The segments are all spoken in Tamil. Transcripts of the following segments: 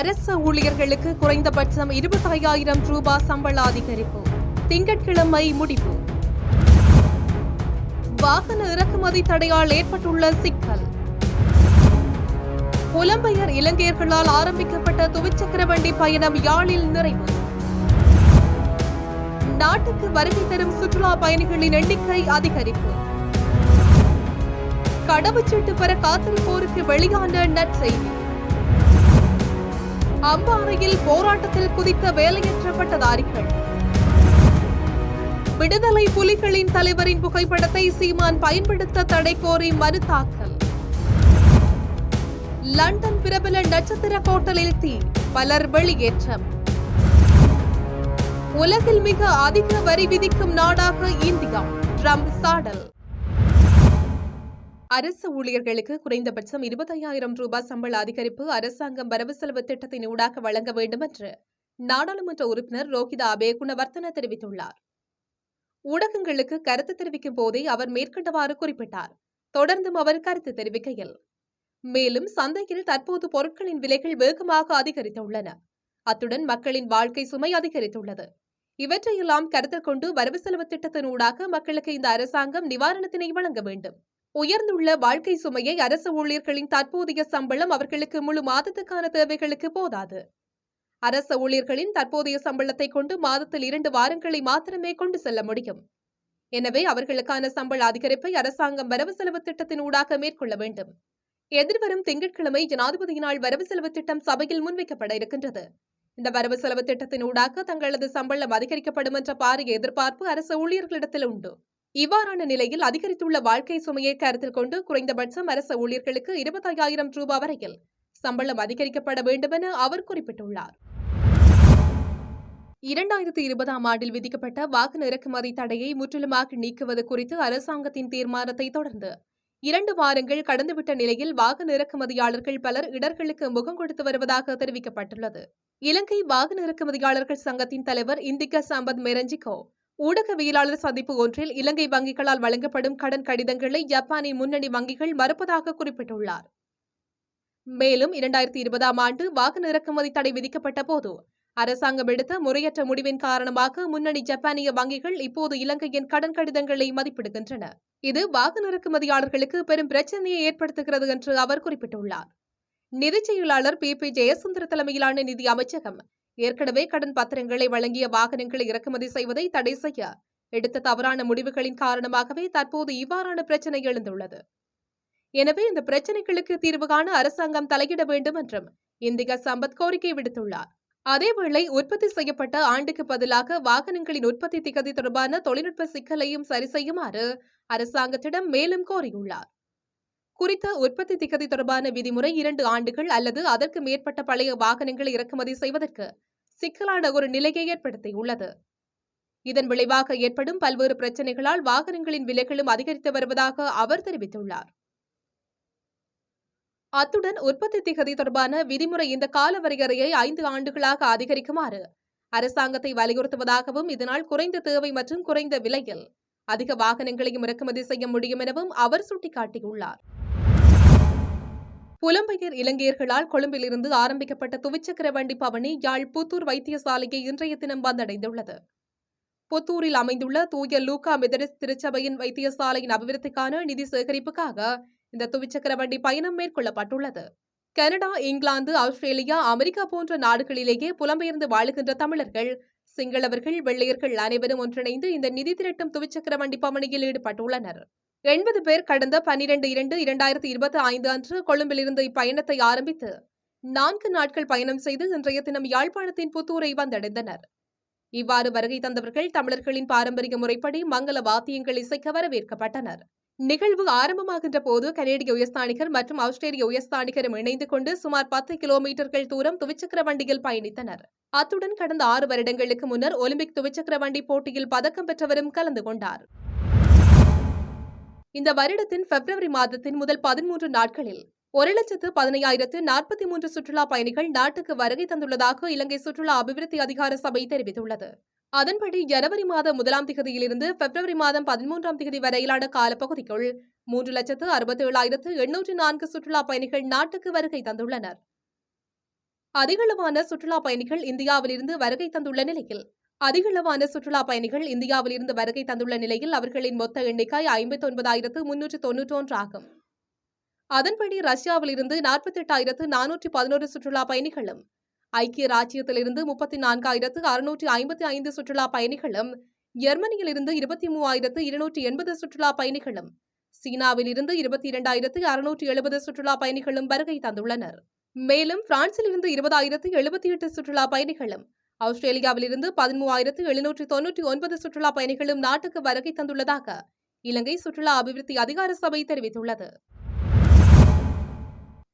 அரசு ஊழியர்களுக்கு குறைந்தபட்சம் இருபத்தையாயிரம் ரூபாய் சம்பள அதிகரிப்பு. திங்கட்கிழமை முடிவு. வாகன இறக்குமதி தடையால் ஏற்பட்டுள்ள சிக்கல். புலம்பெயர் இலங்கையர்களால் ஆரம்பிக்கப்பட்ட துவிச்சக்கர வண்டி பயணம் யாழில் நிறைவு. நாட்டுக்கு வருகை தரும் சுற்றுலா பயணிகளின் எண்ணிக்கை அதிகரிப்பு. கடவுச்சீட்டு பெற காத்திருப்போருக்கு வெளியான நற்செய்தி. அம்பாறையில் போராட்டத்தில் குதித்த வேலையற்ற பட்டதாரிகள் விடுதலை புலிகளின் தலைவரின் புகைப்படத்தை சீமான் பயன்படுத்த தடை கோரி மனு தாக்கல். லண்டன் பிரபல நட்சத்திர ஹோட்டலில் தீ பலர் வெளியேற்றம். உலகில் மிக அதிக வரி விதிக்கும் நாடாக இந்தியா ட்ரம்ப் சாடல். அரசு ஊழியர்களுக்கு குறைந்தபட்சம் இருபத்தையாயிரம் ரூபாய் சம்பள அதிகரிப்பு அரசாங்கம் வரவு செலவு திட்டத்தின் ஊடாக வழங்க வேண்டும் என்று நாடாளுமன்ற உறுப்பினர் ரோஹிதா அபே குணவர்த்தன தெரிவித்துள்ளார். ஊடகங்களுக்கு கருத்து தெரிவிக்கும் போதே அவர் மேற்கண்டவாறு குறிப்பிட்டார். தொடர்ந்தும் அவர் கருத்து தெரிவிக்கையில் மேலும் சந்தையில் தற்போது பொருட்களின் விலைகள் வேகமாக அதிகரித்துள்ளன. அத்துடன் மக்களின் வாழ்க்கை சுமை அதிகரித்துள்ளது. இவற்றையெல்லாம் கருத்தில் கொண்டு வரவு செலவு திட்டத்தினூடாக மக்களுக்கு இந்த அரசாங்கம் நிவாரணத்தினை வழங்க வேண்டும். உயர்ந்துள்ள வாழ்க்கை சுமையை அரசு ஊழியர்களின் தற்போதைய சம்பளம் அவர்களுக்கு முழு மாதத்துக்கான தேவைகளுக்கு போதாது. அரசு ஊழியர்களின் தற்போதைய சம்பளத்தை கொண்டு மாதத்தில் இரண்டு வாரங்களை மாத்திரமே கொண்டு செல்ல முடியும். எனவே அவர்களுக்கான சம்பள அதிகரிப்பை அரசாங்கம் வரவு செலவு திட்டத்தின் ஊடாக மேற்கொள்ள வேண்டும். எதிர்வரும் திங்கட்கிழமை ஜனாதிபதியினால் வரவு செலவு திட்டம் சபையில் முன்வைக்கப்பட இருக்கின்றது. இந்த வரவு செலவு திட்டத்தின் ஊடாக தங்களது சம்பளம் அதிகரிக்கப்படும் என்ற பாரிய எதிர்பார்ப்பு அரசு ஊழியர்களிடத்தில் உண்டு. இவ்வாறான நிலையில் அதிகரித்துள்ள வாழ்க்கை சுமையை கருத்தில் கொண்டு குறைந்தபட்சம் அரசு ஊழியர்களுக்கு இருபத்தையாயிரம் ரூபாய் வரையில் சம்பளம் அதிகரிக்கப்பட வேண்டும் என அவர் குறிப்பிட்டுள்ளார். இரண்டாயிரத்தி இருபதாம் ஆண்டில் விதிக்கப்பட்ட வாகன இறக்குமதி தடையை முற்றிலுமாக நீக்குவது குறித்து அரசாங்கத்தின் தீர்மானத்தை தொடர்ந்து இரண்டு வாரங்கள் கடந்துவிட்ட நிலையில் வாகன இறக்குமதியாளர்கள் பலர் இடர்களுக்கு முகம் கொடுத்து வருவதாக தெரிவிக்கப்பட்டுள்ளது. இலங்கை வாகன இறக்குமதியாளர்கள் சங்கத்தின் தலைவர் இந்திகா சம்பத் மெரஞ்சிகோ ஊடகவியலாளர் சந்திப்பு ஒன்றில் இலங்கை வங்கிகளால் வழங்கப்படும் கடன் கடிதங்களை ஜப்பானின் முன்னணி வங்கிகள் மறுப்பதாக குறிப்பிட்டுள்ளார். மேலும் இரண்டாயிரத்தி இருபதாம் ஆண்டு வாகன இறக்குமதி தடை விதிக்கப்பட்ட போது அரசாங்கம் எடுத்த முறையற்ற முடிவின் காரணமாக முன்னணி ஜப்பானிய வங்கிகள் இப்போது இலங்கையின் கடன் கடிதங்களை மதிப்பிடுகின்றன. இது வாகன இறக்குமதியாளர்களுக்கு பெரும் பிரச்சனையை ஏற்படுத்துகிறது என்று அவர் குறிப்பிட்டுள்ளார். நிதிச் செயலாளர் பி. பி. ஜெயசுந்தர தலைமையிலான நிதி அமைச்சகம் ஏற்கனவே கடன் பத்திரங்களை வழங்கிய வாகனங்களை இறக்குமதி செய்வதை தடை செய்ய எடுத்த தவறான முடிவுகளின் காரணமாகவே தற்போது இவ்வாறான பிரச்சனை எழுந்துள்ளது. எனவே இந்த பிரச்சனைகளுக்கு தீர்வு காண அரசாங்கம் தலையிட வேண்டும் என்றும் இந்தியா சம்பத் கோரிக்கை விடுத்துள்ளார். அதேவேளை உற்பத்தி செய்யப்பட்ட ஆண்டுக்கு பதிலாக வாகனங்களின் உற்பத்தி திகதி தொடர்பான தொழில்நுட்ப சிக்கலையும் சரி செய்யுமாறு அரசாங்கத்திடம் மேலும் கோரியுள்ளார். குறித்த உற்பத்தி திகதி தொடர்பான விதிமுறை இரண்டு ஆண்டுகள் அல்லது அதற்கு மேற்பட்ட பழைய வாகனங்களை இறக்குமதி செய்வதற்கு சிக்கலான ஒரு நிலையை ஏற்படுத்தியுள்ளது இதன் விளைவாக ஏற்படும் பல்வேறு பிரச்சனைகளால் வாகனங்களின் விலைகளும் அதிகரித்து வருவதாக அவர் தெரிவித்துள்ளார். அத்துடன் உற்பத்தி திகதி தொடர்பான விதிமுறை இந்த கால வரையறையை ஐந்து ஆண்டுகளாக அதிகரிக்குமாறு அரசாங்கத்தை வலியுறுத்துவதாகவும் இதனால் குறைந்த தேவை மற்றும் குறைந்த விலையில் அதிக வாகனங்களையும் இறக்குமதி செய்ய முடியும் எனவும் அவர் சுட்டிக்காட்டியுள்ளார். புலம்பெயர் இலங்கையர்களால் கொழும்பிலிருந்து ஆரம்பிக்கப்பட்ட துவிச்சக்கர வண்டி பவனி யாழ் புத்தூர் வைத்தியசாலையை இன்றைய தினம் வந்தடைந்துள்ளது. புத்தூரில் அமைந்துள்ள தூய லூகா மெதரிஸ் திருச்சபையின் வைத்தியசாலையின் அபிவிருத்திக்கான நிதி சேகரிப்புக்காக இந்த துவிச்சக்கர வண்டி பயணம் மேற்கொள்ளப்பட்டுள்ளது. கனடா இங்கிலாந்து ஆஸ்திரேலியா அமெரிக்கா போன்ற நாடுகளிலேயே புலம்பெயர்ந்து வாழுகின்ற தமிழர்கள் சிங்களவர்கள் வெள்ளையர்கள் அனைவரும் ஒன்றிணைந்து இந்த நிதி திரட்டும் துவிச்சக்கர வண்டி பவனியில் ஈடுபட்டுள்ளனர். எண்பது பேர் கடந்த பன்னிரண்டு இரண்டு இரண்டாயிரத்தி இருபத்தி ஐந்து அன்று கொழும்பிலிருந்து இப்பயணத்தை ஆரம்பித்து நான்கு நாட்கள் பயணம் செய்து இன்றைய தினம் யாழ்ப்பாணத்தின் புத்தூரை வந்தடைந்தனர். இவ்வாறு வருகை தந்தவர்கள் தமிழர்களின் பாரம்பரிய முறைப்படி மங்கள வாத்தியங்கள் இசைக்க வரவேற்கப்பட்டனர். நிகழ்வு ஆரம்பமாகின்ற போது கனேடிய உயர்ஸ்தானிகர் மற்றும் ஆஸ்திரேலிய உயர்ஸ்தானிகரும் இணைந்து கொண்டு சுமார் பத்து கிலோமீட்டர்கள் தூரம் துவிச்சக்கர வண்டியில் பயணித்தனர். அத்துடன் கடந்த ஆறு வருடங்களுக்கு முன்னர் ஒலிம்பிக் துவிச்சக்கர வண்டி போட்டியில் பதக்கம் பெற்றவரும் கலந்து கொண்டார். இந்த வருடத்தின் பிப்ரவரி மாதத்தின் முதல் பதிமூன்று நாட்களில் ஒரு லட்சத்து பதினையாயிரத்து நாற்பத்தி மூன்று சுற்றுலா பயணிகள் நாட்டுக்கு வருகை தந்துள்ளதாக இலங்கை சுற்றுலா அபிவிருத்தி அதிகார சபை தெரிவித்துள்ளது. அதன்படி ஜனவரி மாதம் முதலாம் திகதியிலிருந்து பிப்ரவரி மாதம் பதிமூன்றாம் திகதி வரையிலான காலப்பகுதிக்குள் மூன்று லட்சத்து அறுபத்தி ஏழாயிரத்து எண்ணூற்று நான்கு சுற்றுலா பயணிகள் நாட்டுக்கு வருகை தந்துள்ளனர். அதிகளவான சுற்றுலா பயணிகள் இந்தியாவிலிருந்து வருகை தந்துள்ள நிலையில் அதிகளவான சுற்றுலா பயணிகள் இந்தியாவிலிருந்து வருகை தந்துள்ள நிலையில் அவர்களின் மொத்த எண்ணிக்கை ஐம்பத்தி ஒன்பதாயிரத்து முன்னூற்று தொன்னூற்றொன்று ஆகும். அதன்படி ரஷ்யாவிலிருந்து நாற்பத்தெட்டாயிரத்து நானூற்றி பதினோரு சுற்றுலா பயணிகளும் ஐக்கிய ராஜ்யத்திலிருந்து முப்பத்தி நான்காயிரத்து அறுநூற்றி ஐம்பத்தி ஐந்து சுற்றுலா பயணிகளும் ஜெர்மனியிலிருந்து இருபத்தி மூவாயிரத்து இருநூற்றி எண்பது சுற்றுலா பயணிகளும் சீனாவிலிருந்து இருபத்தி இரண்டாயிரத்து அறுநூற்றி எழுபது சுற்றுலா பயணிகளும் வருகை தந்துள்ளனர். மேலும் பிரான்சிலிருந்து இருபதாயிரத்து எழுபத்தி எட்டு சுற்றுலா பயணிகளும் ஆஸ்திரேலியாவிலிருந்து பதிமூவாயிரத்து எழுநூற்றி தொன்னூற்றி ஒன்பது சுற்றுலா பயணிகளும் நாட்டுக்கு வருகை தந்துள்ளதாக இலங்கை சுற்றுலா அபிவிருத்தி அதிகார சபை தெரிவித்துள்ளது.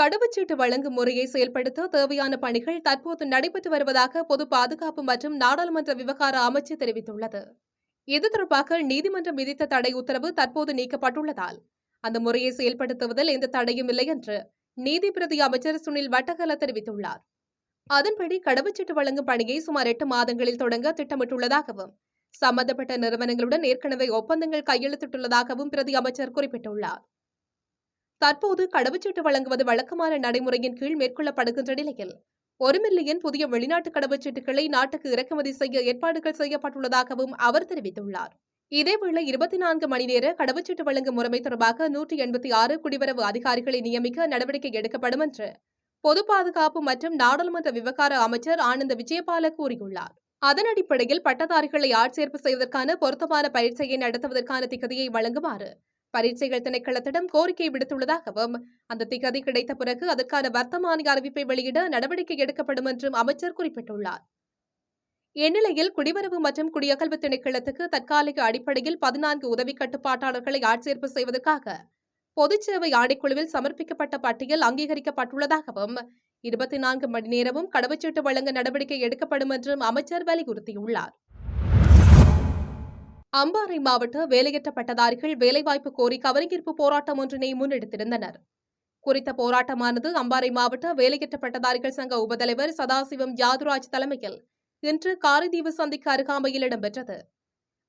கடவுச்சீட்டு வழங்கும் முறையை செயல்படுத்த தேவையான பணிகள் தற்போது நடைபெற்று வருவதாக பொது பாதுகாப்பு மற்றும் நாடாளுமன்ற விவகார அமைச்சு தெரிவித்துள்ளது. இது தொடர்பாக நீதிமன்றம் விதித்த தடை உத்தரவு தற்போது நீக்கப்பட்டுள்ளதால் அந்த முறையை செயல்படுத்துவதில் எந்த தடையும் இல்லை என்று நீதிபிரதி அமைச்சர் சுனில் வட்டகல தெரிவித்துள்ளார். அதன்படி கடவுச்சீட்டு வழங்கும் பணியை சுமார் எட்டு மாதங்களில் தொடங்க திட்டமிட்டுள்ளதாகவும் சம்பந்தப்பட்ட நிறுவனங்களுடன் ஏற்கனவே ஒப்பந்தங்கள் கையெழுத்திட்டுள்ளதாகவும் பிரதி அமைச்சர் குறிப்பிட்டுள்ளார். தற்போது கடவுச்சீட்டு வழங்குவது வழக்கமான நடைமுறையின் கீழ் மேற்கொள்ளப்படுகின்ற நிலையில் ஒரு மில்லியன் புதிய வெளிநாட்டு கடவுச்சீட்டுகளை நாட்டுக்கு இறக்குமதி செய்ய ஏற்பாடுகள் செய்யப்பட்டுள்ளதாகவும் அவர் தெரிவித்துள்ளார். இதேவேளை இருபத்தி நான்கு மணி நேர கடவுச்சீட்டு வழங்கும் முறைமை தொடர்பாக நூற்றி எண்பத்தி ஆறு குடிவரவு அதிகாரிகளை நியமிக்க நடவடிக்கை எடுக்கப்படும் என்று பொது பாதுகாப்பு மற்றும் நாடாளுமன்ற விவகார அமைச்சர் ஆனந்த விஜயபால கூறியுள்ளார். அதன் அடிப்படையில் பட்டதாரிகளை ஆட்சேர்ப்பு செய்வதற்கான பொருத்தமான பயிற்சியை நடத்துவதற்கான திகதியை வழங்குமாறு பரீட்சைகள் திணைக்களத்திடம் கோரிக்கை விடுத்துள்ளதாகவும் அந்த திகதி கிடைத்த பிறகு அதற்கான வர்த்தமானி அறிவிப்பை வெளியிட நடவடிக்கை எடுக்கப்படும் என்றும் அமைச்சர் குறிப்பிட்டுள்ளார். இந்நிலையில் குடிவரவு மற்றும் குடியகல்வு திணைக்களத்துக்கு தற்காலிக அடிப்படையில் பதினான்கு உதவி கட்டுப்பாட்டாளர்களை ஆட்சேர்ப்பு செய்வதற்காக பொதுச்சேவை ஆணைக்குழுவில் சமர்ப்பிக்கப்பட்ட பட்டியல் அங்கீகரிக்கப்பட்டுள்ளதாகவும் இருபத்தி நான்கு மணி நேரமும் கடவுச்சீட்டு வழங்க நடவடிக்கை எடுக்கப்படும் என்றும் அமைச்சர் வலியுறுத்தியுள்ளார். அம்பாறை மாவட்ட வேலையற்ற பட்டதாரிகள் வேலைவாய்ப்பு கோரி கவனஈர்ப்பு போராட்டம் ஒன்றினை முன்னெடுத்திருந்தனர். குறித்த போராட்டமானது அம்பாறை மாவட்ட வேலையற்ற பட்டதாரிகள் சங்க உபதலைவர் சதாசிவம் யாதுராஜ் தலைமையில் இன்று காரைதீவு சந்திக்கு அருகாமையில் இடம்பெற்றது.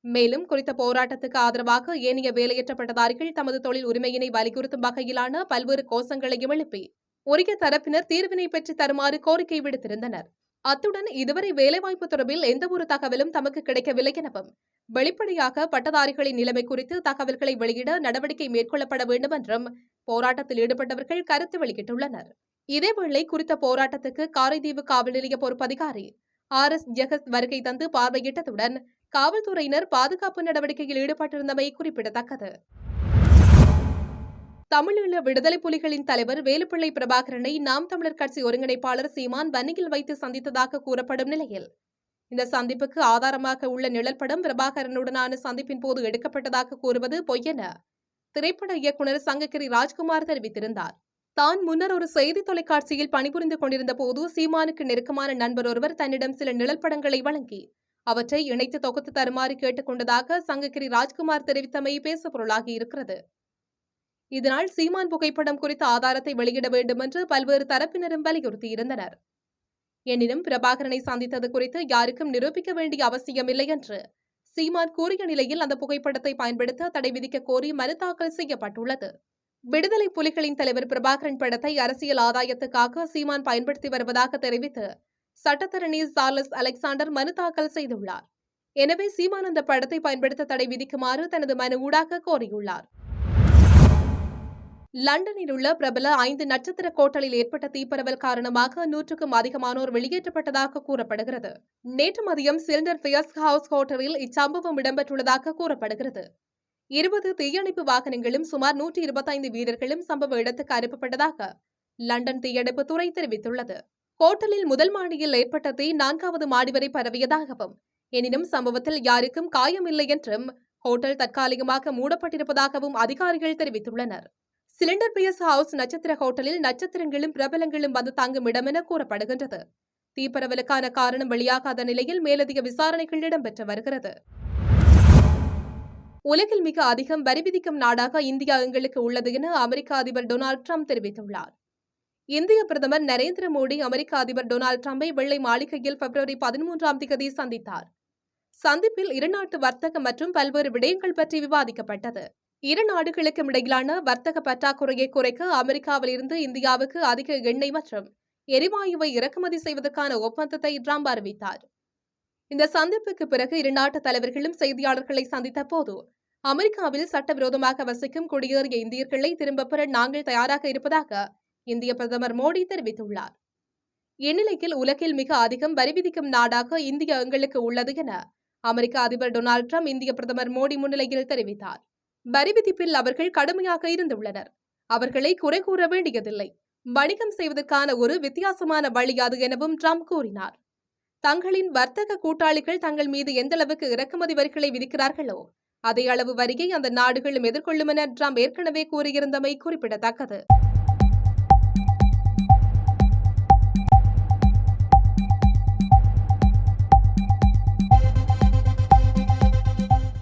மேலும் குறித்த போராட்டத்துக்கு ஆதரவாக ஏனைய வேலையற்ற பட்டதாரிகள் தமது தொழில் உரிமையினை வலியுறுத்தும் வகையிலான பல்வேறு கோஷங்களையும் எழுப்பி உரிய தரப்பினர் தீர்வினை பெற்று தருமாறு கோரிக்கை விடுத்திருந்தனர். அத்துடன் இதுவரை வேலைவாய்ப்பு தொடர்பில் எந்தவொரு தகவலும் தமக்கு கிடைக்கவில்லை எனவும் வெளிப்படையாக பட்டதாரிகளின் நிலைமை குறித்து தகவல்களை வெளியிட நடவடிக்கை மேற்கொள்ளப்பட வேண்டும் என்றும் போராட்டத்தில் ஈடுபட்டவர்கள் கருத்து வெளியிட்டுள்ளனர். இதேவேளை குறித்த போராட்டத்துக்கு காரைதீவு காவல் நிலைய பொறுப்பதிகாரி ஆர் எஸ் ஜெகஸ் வருகை தந்து பார்வையிட்டதுடன் காவல்துறையினர் பாதுகாப்பு நடவடிக்கையில் ஈடுபட்டிருந்தமை குறிப்பிடத்தக்கது. தமிழீழ விடுதலை புலிகளின் தலைவர் வேலுப்பிள்ளை பிரபாகரனை நாம் தமிழர் கட்சி ஒருங்கிணைப்பாளர் சீமான் வன்னியில் வைத்து சந்தித்ததாக கூறப்படும் நிலையில் இந்த சந்திப்புக்கு ஆதாரமாக உள்ள நிழற்படம் பிரபாகரனுடனான சந்திப்பின் போது எடுக்கப்பட்டதாக கூறுவது பொய்யென திரைப்பட இயக்குநர் சங்ககிரி ராஜ்குமார் தெரிவித்திருந்தார். தான் முன்னர் ஒரு செய்தி தொலைக்காட்சியில் பணிபுரிந்து கொண்டிருந்த போது சீமானுக்கு நெருக்கமான நண்பர் ஒருவர் தன்னிடம் சில நிழல் படங்களை வழங்கி அவற்றை இணைத்து தொகுத்து தருமாறு கேட்டுக்கொண்டதாக சங்ககிரி ராஜ்குமார் தெரிவித்தமை பேசப்பொருளாகி இருக்கிறது. இதனால் சீமான் புகைப்படம் குறித்த ஆதாரத்தை வெளியிட வேண்டும் என்று பல்வேறு தரப்பினரும் வலியுறுத்தியிருந்தனர். எனினும் பிரபாகரனை சந்தித்தது குறித்து யாருக்கும் நிரூபிக்க வேண்டிய அவசியமில்லை என்று சீமான் கூறிய நிலையில் அந்த புகைப்படத்தை பயன்படுத்த தடை விதிக்க கோரி மனு தாக்கல் செய்யப்பட்டுள்ளது. விடுதலை புலிகளின் தலைவர் பிரபாகரன் படத்தை அரசியல் ஆதாயத்துக்காக சீமான் பயன்படுத்தி வருவதாக தெரிவித்து சட்டத்தரணி சார்லஸ் அலெக்சாண்டர் மனு தாக்கல் செய்துள்ளார். எனவே சீமான் அந்த படத்தை பயன்படுத்த தடை விதிக்குமாறு தனது மனு ஊடாக கோரியுள்ளார். லண்டனில் உள்ள பிரபல ஐந்து நட்சத்திர கோட்டலில் ஏற்பட்ட தீப்பரவல் காரணமாக நூற்றுக்கும் அதிகமானோர் வெளியேற்றப்பட்டதாக கூறப்படுகிறது. நேற்று மதியம் சிலிண்டர் பியர்ஸ் ஹவுஸ் ஹோட்டலில் இச்சம்பவம் இடம்பெற்றுள்ளதாக கூறப்படுகிறது. இருபது தீயணைப்பு வாகனங்களும் சுமார் நூற்றி இருபத்தைந்து வீரர்களும் சம்பவ இடத்துக்கு அனுப்பப்பட்டதாக லண்டன் தீயணைப்பு துறை தெரிவித்துள்ளது. ஹோட்டலில் முதல் மாடியில் ஏற்பட்ட தீ நான்காவது மாடி வரை பரவியதாகவும் எனினும் சம்பவத்தில் யாருக்கும் காயமில்லை என்றும் ஹோட்டல் தற்காலிகமாக மூடப்பட்டிருப்பதாகவும் அதிகாரிகள் தெரிவித்துள்ளனர். சிலிண்டர் பியர்ஸ் ஹவுஸ் நட்சத்திர ஹோட்டலில் நட்சத்திரங்களும் பிரபலங்களும் வந்து தங்கும் இடம் என கூறப்படுகின்றது. தீப்பரவலுக்கான காரணம் வெளியாகாத நிலையில் மேலதிக விசாரணைகள் இடம்பெற்று வருகிறது. உலகில் மிக அதிகம் வரி விதிக்கும் நாடாக இந்தியா எங்களுக்கு உள்ளது என அமெரிக்க அதிபர் டொனால்ட் ட்ரம்ப் தெரிவித்துள்ளார். இந்திய பிரதமர் நரேந்திர மோடி அமெரிக்க அதிபர் டொனால்ட் ட்ரம்பை வெள்ளை மாளிகையில் பிப்ரவரி பதிமூன்றாம் தேதி சந்தித்தார். சந்திப்பில் இருநாட்டு வர்த்தகம் மற்றும் பல்வேறு விடயங்கள் பற்றி விவாதிக்கப்பட்டது. இரு நாடுகளுக்கும் இடையிலான வர்த்தக பற்றாக்குறையை குறைக்க அமெரிக்காவில் இருந்து இந்தியாவுக்கு அதிக எண்ணெய் மற்றும் எரிவாயுவை இறக்குமதி செய்வதற்கான ஒப்பந்தத்தை ட்ரம்ப் அறிவித்தார். இந்த சந்திப்புக்கு பிறகு இரு நாட்டு தலைவர்களும் செய்தியாளர்களை சந்தித்த போது அமெரிக்காவில் சட்டவிரோதமாக வசிக்கும் குடியேறிய இந்தியர்களை திரும்பப் பெற நாங்கள் தயாராக இருப்பதாக இந்திய பிரதமர் மோடி தெரிவித்துள்ளார். இந்நிலையில் உலகில் மிக அதிகம் வரி விதிக்கும் நாடாக இந்தியா எங்களுக்கு உள்ளது என அமெரிக்க அதிபர் டொனால்டு ட்ரம்ப் இந்திய பிரதமர் மோடி முன்னிலையில் தெரிவித்தார். வரி விதிப்பில் அவர்கள் கடுமையாக இருந்துள்ளனர். அவர்களை குறை கூற வேண்டியதில்லை. வணிகம் செய்வதற்கான ஒரு வித்தியாசமான வழி அது எனவும் ட்ரம்ப் கூறினார். தங்களின் வர்த்தக கூட்டாளிகள் தங்கள் மீது எந்த அளவுக்கு இறக்குமதி வரிகளை விதிக்கிறார்களோ அதே அளவு வரியை அந்த நாடுகளும் எதிர்கொள்ளும் என ட்ரம்ப் ஏற்கனவே கூறியிருந்தமை குறிப்பிடத்தக்கது.